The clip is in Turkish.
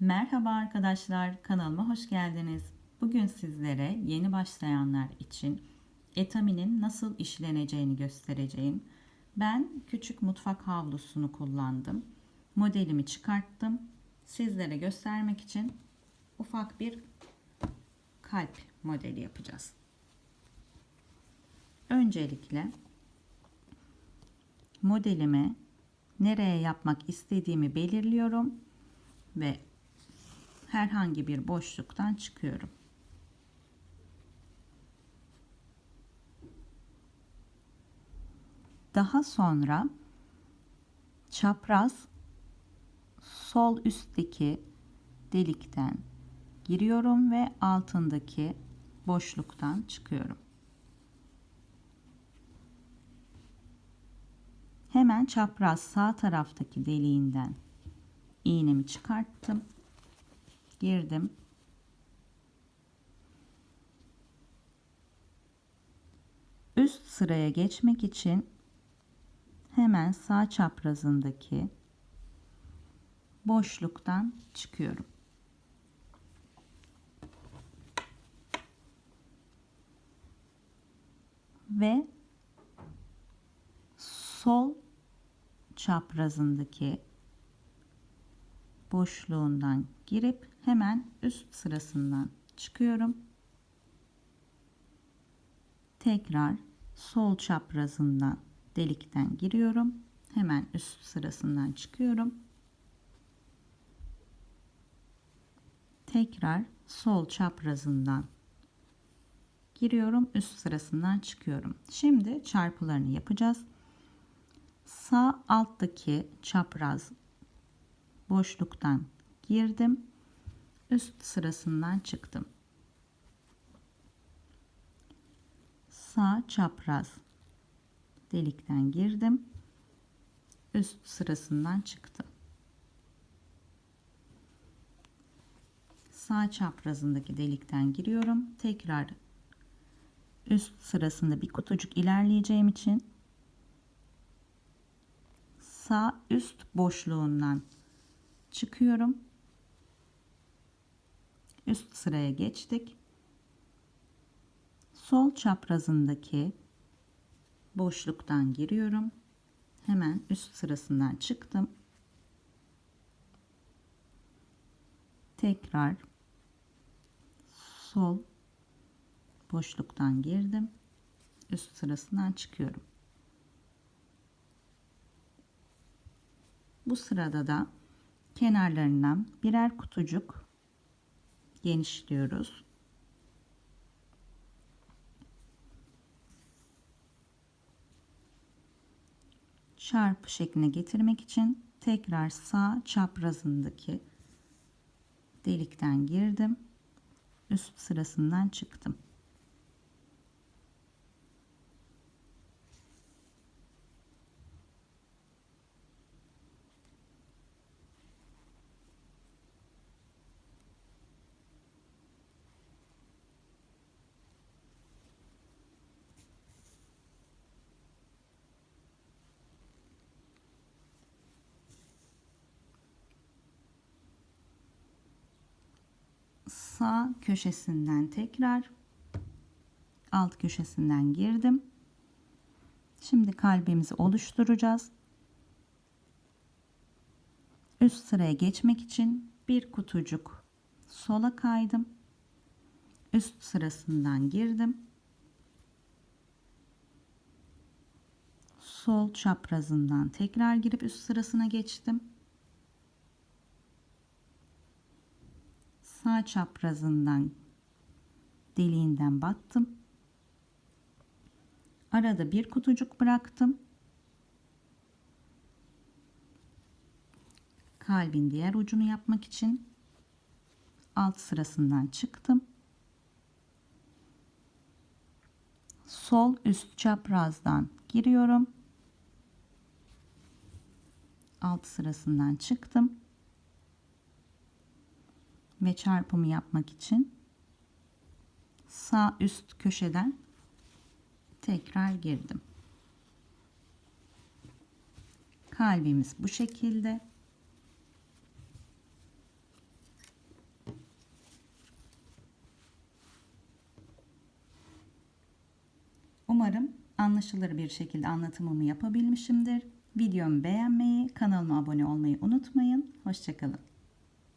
Merhaba arkadaşlar, kanalıma hoş geldiniz. Bugün sizlere yeni başlayanlar için etaminin nasıl işleneceğini göstereceğim. Ben küçük mutfak havlusunu kullandım. Modelimi çıkarttım. Sizlere göstermek için ufak bir kalp modeli yapacağız. Öncelikle modelimi nereye yapmak istediğimi belirliyorum ve herhangi bir boşluktan çıkıyorum. Daha sonra çapraz sol üstteki delikten giriyorum ve altındaki boşluktan çıkıyorum. Hemen çapraz sağ taraftaki deliğinden iğnemi çıkarttım. Girdim. Üst sıraya geçmek için hemen sağ çaprazındaki boşluktan çıkıyorum. Ve sol çaprazındaki boşluğundan girip hemen üst sırasından çıkıyorum. Tekrar sol çaprazından delikten giriyorum. Hemen üst sırasından çıkıyorum. Tekrar sol çaprazından giriyorum. Üst sırasından çıkıyorum. Şimdi çarpılarını yapacağız. Sağ alttaki çapraz boşluktan girdim. Üst sırasından çıktım. Sağ çapraz delikten girdim. Üst sırasından çıktım. Sağ çaprazındaki delikten giriyorum. Tekrar üst sırasında bir kutucuk ilerleyeceğim için sağ üst boşluğundan çıkıyorum. Üst sıraya geçtik. Sol çaprazındaki boşluktan giriyorum. Hemen üst sırasından çıktım. Tekrar sol boşluktan girdim. Üst sırasından çıkıyorum. Bu sırada da kenarlarından birer kutucuk genişliyoruz. Çarpı şekline getirmek için tekrar sağ çaprazındaki delikten girdim. Üst sırasından çıktım. Sağ köşesinden tekrar alt köşesinden girdim. Şimdi kalbimizi oluşturacağız. Üst sıraya geçmek için bir kutucuk sola kaydım. Üst sırasından girdim. Sol çaprazından tekrar girip üst sırasına geçtim. Sağ çaprazından deliğinden battım. Arada bir kutucuk bıraktım. Kalbin diğer ucunu yapmak için alt sırasından çıktım. Sol üst çaprazdan giriyorum. Alt sırasından çıktım ve çarpımı yapmak için sağ üst köşeden tekrar girdim. Kalbimiz bu şekilde. Umarım anlaşılır bir şekilde anlatımımı yapabilmişimdir. Videomu beğenmeyi, kanalıma abone olmayı unutmayın. Hoşçakalın.